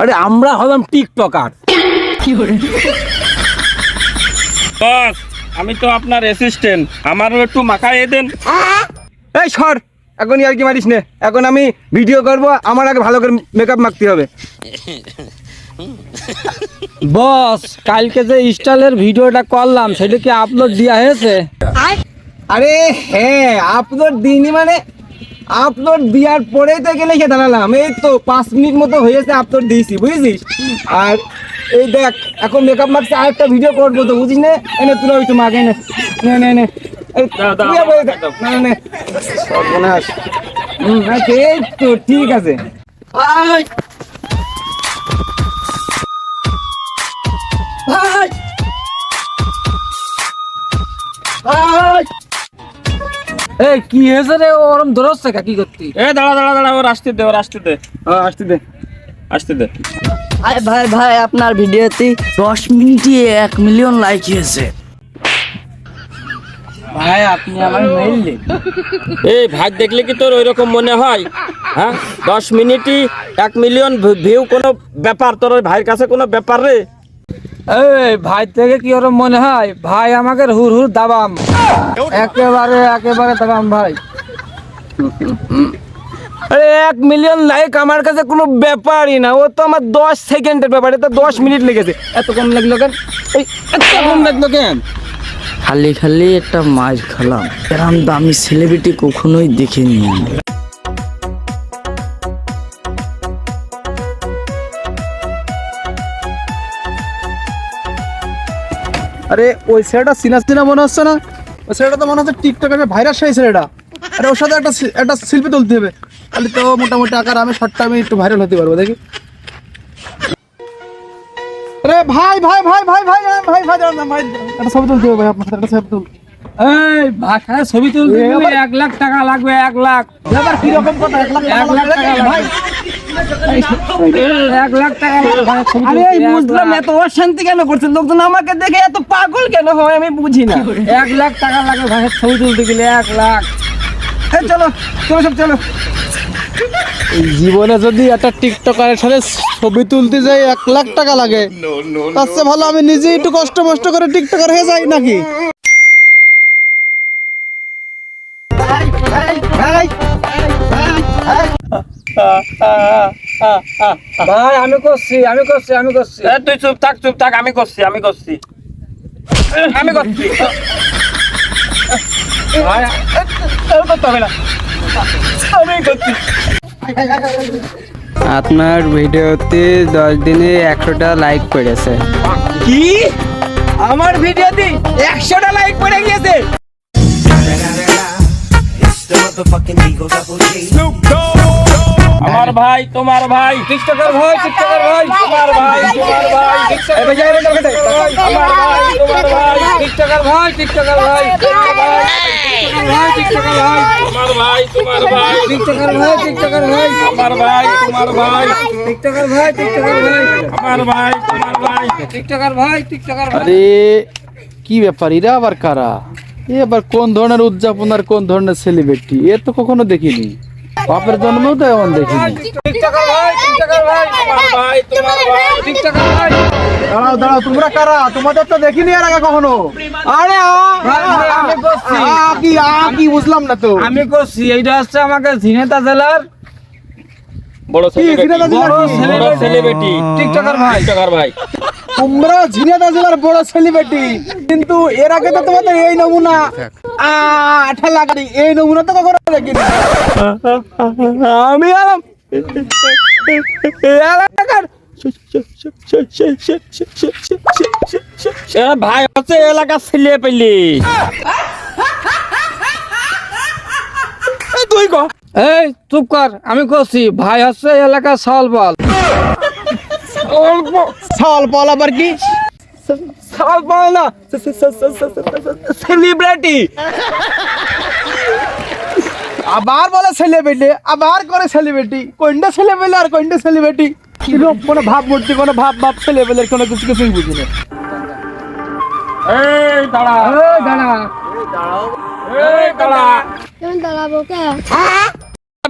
আরে আমরা হলাম টিকটকার। বস আমি তো আপনার অ্যাসিস্ট্যান্ট আমারও একটু মাখাইয়ে দেন। এই সর এখন আর কি মারিস না? এখন আমি ভিডিও করব আমার আগে ভালো করে মেকআপ মাখতে হবে। বস কালকে যে স্টাইলের ভিডিওটা করলাম সেটা কি আপলোড দেওয়া হয়েছে? আরে হ্যাঁ আপলোড দিইনি মানে আপলোড দেওয়ার পরেই তো এসে দাঁড়ালাম। এই তো পাঁচ মিনিট মতো হয়েছে আপলোড দিয়েছি বুঝেছিস? আর এই দেখ এখন মেকআপ মারছে আরেকটা ভিডিও করব তো বুঝিস না? এনে তুলে ওই তো মাকে নে। নে নে এই। সর্বনাশ। হুম, তো ঠিক আছে। আয়। এই কি হয়েছে রে? ওরম ধরছে কি? করতি? এ দাঁড়া দাঁড়া দাঁড়া ওর আসতে দে ওর আসতে দে। হ্যাঁ, আসতে দে। আসতে দে। আরে ভাই ভাই আপনার ভিডিওতে দশ মিনিটে এক মিলিয়ন লাইক হয়েছে। ভাই আপনি আমার এই ভাই দেখলে কি তোর ওইরকম মনে হয়? হ্যাঁ? দশ মিনিটই এক মিলিয়ন ভিউ কোনো ব্যাপার? তোর ওই ভাইয়ের কাছে কোনো ব্যাপার রে? এই ভাই থেকে কি ওরম মনে হয়? ভাই, আমাকে হুর হুর দাবাম। একেবারে একেবারে দাবাম ভাই। আরে, এক মিলিয়ন লাইক আমার কাছে কোনো ব্যাপারই না। ও তো আমার দশ সেকেন্ডের ব্যাপার এটা দশ মিনিট লেগেছে। এত কম লাগল কেন? এত কম লাগল কেন? খালি খালি একটা মাছ খেলাম। এরম দামি সেলিব্রিটি কখনোই দেখিনি। আরে ওই ছেলেটা সিনা সিনা মনে হচ্ছে না? ওই ছেলেটা তো মনে হচ্ছে টিকটকে ভাইরাস সেই ছেলেটা। আরে ওর সাথে একটা একটা শিল্পী তুলতে হবে। তাহলে তো মোটামুটি আকার আমি শর্ট টাইমে একটু ভাইরাল হতে পারব দেখি। আরে ভাই ভাই ভাই ভাই ভাই ভাই ভাই ভাই ভাই একটা ছবি তুলতে হবে ভাই আপনার সাথে একটা ছবি তুল। এই ভাষায় ছবি তুলতে এক লাখ টাকা লাগবে এক লাখ। এবার কীরকম কথা এক লাখ টাকা ভাই লাগবে আরে তুলতে, এই এক বুঝলাম এত অশান্তি কেন করছে? লোকজন আমাকে দেখে এত পাগল কেন হয় আমি বুঝি না। এক লাখ টাকা লাগবে ভাই ছবি তুলতে গেলে এক লাখ। চলো চলো সব চলো। জীবনে যদি একটা টিকটকারের সাথে ছবি তুলতে যাই এক লাখ টাকা লাগে। তার চেয়ে ভালো আমি নিজেই একটু কষ্ট মষ্ট করে টিকটকার হয়ে যাই নাকি? ভাই আমি করছি আমি করছি আমি করছি। তুই চুপ থাক চুপ থাক আমি করছি আমি করছি। আমি করছি। ভাই করতে হবে না। আমি করছি। আপনার ভিডিওতে দশ দিনে একশোটা লাইক পড়েছে। কি? আমার ভিডিওতে একশোটা লাইক পড়ে গিয়েছে? আমার ভাই তোমার ভাই টিকটকার ভাই টিকটকার ভাই তোমার ভাই তোমার ভাই টিকটকার ভাই আমার ভাই তোমার ভাই টিকটকার ভাই ভাই তোমার ভাই ভাই ভাই কি ব্যাপার এরা আবার কারা এ কোন ধরনের উদযাপন আর কোন ধরনের সেলিব্রিটি এ তো কখনো দেখিনি বাপের জন্মেও তো এমন দেখিনি টিকটকার ভাই টিকটকার ভাই তোমার ভাই তোমার ভাই টিকটকার ভাই দাঁড়াও দাঁড়াও তোমরা কারা তোমাদের তো দেখিনি এর আগে কখনো আরে আমি করছি কি আ, কি বুঝলাম না তো আমি করছি এইটা হচ্ছে আমাকে ঝিনেতা জেলার বড় সেলিব্রিটি টিকটকার ভাই টিকটকার ভাই তোমরা ঝিনাইদহ জেলার বড় সেলিব্রিটি কিন্তু এর আগে তো তোমাদের এই নমুনা আঠা এই নমুনা তো কখনো দেখিনি আমি আলাম এলাকার এ ভাই হচ্ছে এলাকা ছেলে পেলি তুই কর এই চুপ কর আমি করছি ভাই হচ্ছে এলাকার সল বল। আবার কি? সাল পায় না সেলিব্রিটি আবার বলে সেলিব্রিটি আবার করে সেলিব্রিটি কোনটা সেলিব্রিটি আর কোনটা সেলিব্রিটি কোনো ভাব মূর্তি কোনো ভাব ভাব ছেলেবেলের কোনো কিছু কিছুই বুঝি না এই দাঁড়া। এই দাঁড়া। এই দাঁড়া দাঁড়াবো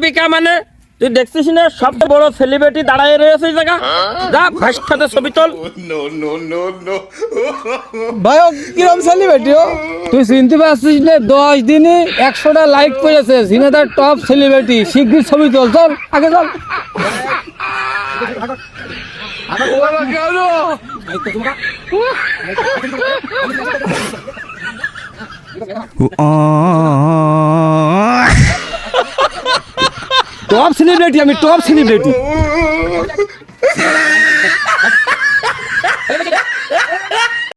কে মানে তুই দেখছিস না সবচেয়ে বড় সেলিব্রিটি দাঁড়ায় রয়েছে এই জায়গা যা ভাইয়ের সাথে ছবি তোল ভাই ও কিরম সেলিব্রিটি ও তুই চিনতে পারছিস না দশ দিনে একশোটা লাইক করেছে সিনেদার টপ সেলিব্রিটি শিগগির ছবি তোল চল আগে চল টপ সেলিব্রিটি আমি টপ সেলিব্রিটি